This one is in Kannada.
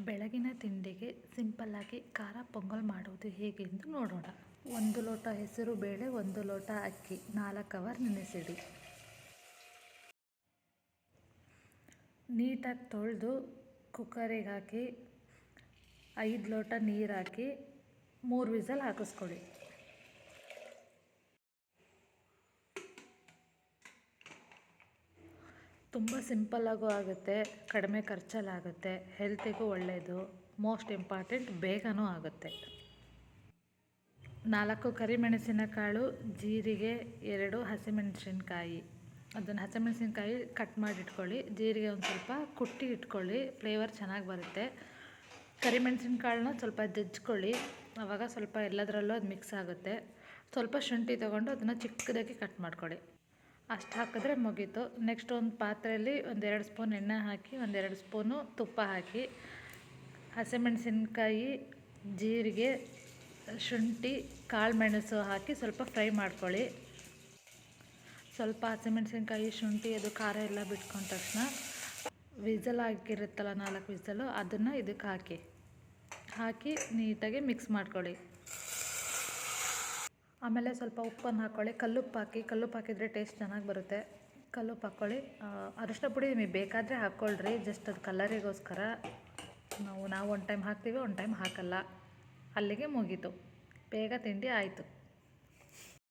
ಬೆಳಗಿನ ತಿಂಡಿಗೆ ಸಿಂಪಲ್ಲಾಗಿ ಖಾರ ಪೊಂಗಲ್ ಮಾಡುವುದು ಹೇಗೆಂದು ನೋಡೋಣ. ಒಂದು ಲೋಟ ಹೆಸರು ಬೇಳೆ, ಒಂದು ಲೋಟ ಅಕ್ಕಿ. ನಾಲ್ಕು ಅವರ್ ನೆನೆಸಿಡಿ. ನೀಟಾಗಿ ತೊಳೆದು ಕುಕ್ಕರಿಗೆ ಹಾಕಿ, ಐದು ಲೋಟ ನೀರು ಹಾಕಿ, ಮೂರು ವಿಸಲ್ ಹಾಕಿಸ್ಕೊಳ್ಳಿ ತುಂಬ ಸಿಂಪಲ್ಲಾಗೂ ಆಗುತ್ತೆ, ಕಡಿಮೆ ಖರ್ಚಲ್ಲಾಗುತ್ತೆ, ಹೆಲ್ತಿಗೂ ಒಳ್ಳೆಯದು ಮೋಸ್ಟ್ ಇಂಪಾರ್ಟೆಂಟ್ ಬೇಗನೂ ಆಗುತ್ತೆ. ನಾಲ್ಕು ಕರಿಮೆಣಸಿನಕಾಳು, ಜೀರಿಗೆ, ಎರಡು ಹಸಿಮೆಣಸಿನಕಾಯಿ. ಅದನ್ನು ಹಸಿಮೆಣಸಿನಕಾಯಿ ಕಟ್ ಮಾಡಿ ಇಟ್ಕೊಳ್ಳಿ ಜೀರಿಗೆ ಒಂದು ಸ್ವಲ್ಪ ಕುಟ್ಟಿ ಇಟ್ಕೊಳ್ಳಿ ಫ್ಲೇವರ್ ಚೆನ್ನಾಗಿ ಬರುತ್ತೆ. ಕರಿಮೆಣಸಿನ್ಕಾಳನ್ನ ಸ್ವಲ್ಪ ಜಜ್ಕೊಳ್ಳಿ ಆವಾಗ ಸ್ವಲ್ಪ ಎಲ್ಲದರಲ್ಲೂ ಅದು ಮಿಕ್ಸ್ ಆಗುತ್ತೆ. ಸ್ವಲ್ಪ ಶುಂಠಿ ತೊಗೊಂಡು ಅದನ್ನು ಚಿಕ್ಕದಾಗಿ ಕಟ್ ಮಾಡ್ಕೊಳ್ಳಿ. ಅಷ್ಟು ಹಾಕಿದ್ರೆ ಮುಗೀತು. ನೆಕ್ಸ್ಟ್ ಒಂದು ಪಾತ್ರೆಯಲ್ಲಿ ಒಂದೆರಡು ಸ್ಪೂನ್ ಎಣ್ಣೆ ಹಾಕಿ, ಒಂದೆರಡು ಸ್ಪೂನು ತುಪ್ಪ ಹಾಕಿ. ಹಸಿಮೆಣಸಿನ್ಕಾಯಿ ಜೀರಿಗೆ, ಶುಂಠಿ, ಕಾಳು ಮೆಣಸು ಹಾಕಿ ಸ್ವಲ್ಪ ಫ್ರೈ ಮಾಡ್ಕೊಳ್ಳಿ. ಸ್ವಲ್ಪ ಹಸಿಮೆಣಸಿನ್ಕಾಯಿ ಶುಂಠಿ, ಅದು ಖಾರ ಎಲ್ಲ ಬಿಟ್ಕೊಂಡ ತಕ್ಷಣ ವಿಸಲ್ ಆಗಿರುತ್ತಲ್ಲ ನಾಲ್ಕು ವಿಸಲು, ಅದನ್ನು ಇದಕ್ಕೆ ಹಾಕಿ. ಹಾಕಿ ನೀಟಾಗಿ ಮಿಕ್ಸ್ ಮಾಡ್ಕೊಳ್ಳಿ. ಆಮೇಲೆ ಸ್ವಲ್ಪ ಉಪ್ಪನ್ನು ಹಾಕ್ಕೊಳ್ಳಿ ಕಲ್ಲುಪ್ಪು ಹಾಕಿ, ಕಲ್ಲುಪ್ಪು ಹಾಕಿದರೆ ಟೇಸ್ಟ್ ಚೆನ್ನಾಗಿ ಬರುತ್ತೆ. ಕಲ್ಲುಪ್ಪು ಹಾಕ್ಕೊಳ್ಳಿ ಅರಿಶಿನ ಪುಡಿ ನಿಮಗೆ ಬೇಕಾದರೆ ಹಾಕ್ಕೊಳ್ರಿ. ಜಸ್ಟ್ ಅದು ಕಲರಿಗೋಸ್ಕರ ನಾವು ನಾವು ಒಂದು ಟೈಮ್ ಹಾಕ್ತೀವಿ, ಒಂದು ಟೈಮ್ ಹಾಕಲ್ಲ. ಅಲ್ಲಿಗೆ ಮುಗೀತು. ಬೇಗ ತಿಂಡಿ ಆಯಿತು.